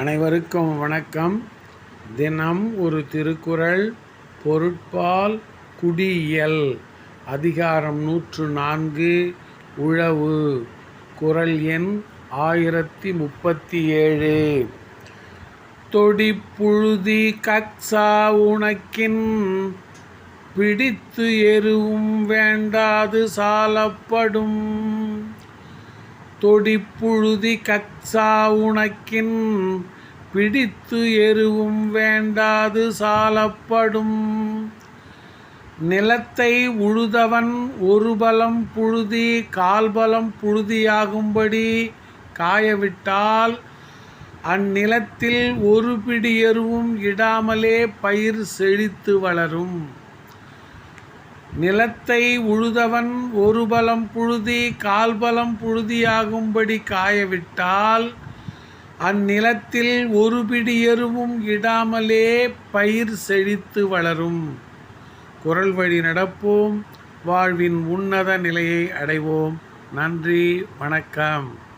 அனைவருக்கும் வணக்கம். தினம் ஒரு திருக்குறள் பொருட்பால் குடியியல் அதிகாரம் நூற்று நான்கு உழவு குறள் எண் ஆயிரத்தி முப்பத்தி ஏழு தொடிப்புழுதி கக்ஸா உனக்கின் பிடித்து எருவும் வேண்டாது சாலப்படும். தொடிப்புழுதி கச்சா உனக்கின் பிடித்து எருவும் வேண்டாது சாலப்படும். நிலத்தை உழுதவன் ஒரு பலம் புழுதி கால்பலம் புழுதியாகும்படி காயவிட்டால் அந்நிலத்தில் ஒரு பிடி எருவும் இடாமலே பயிர் செழித்து வளரும். நிலத்தை உழுதவன் ஒரு பலம் புழுதி கால்பலம் புழுதியாகும்படி காயவிட்டால் அந்நிலத்தில் ஒரு பிடி எருவும் இடாமலே பயிர் செழித்து வளரும். குரல் வழி நடப்போம். வாழ்வின் உன்னத நிலையை அடைவோம். நன்றி வணக்கம்.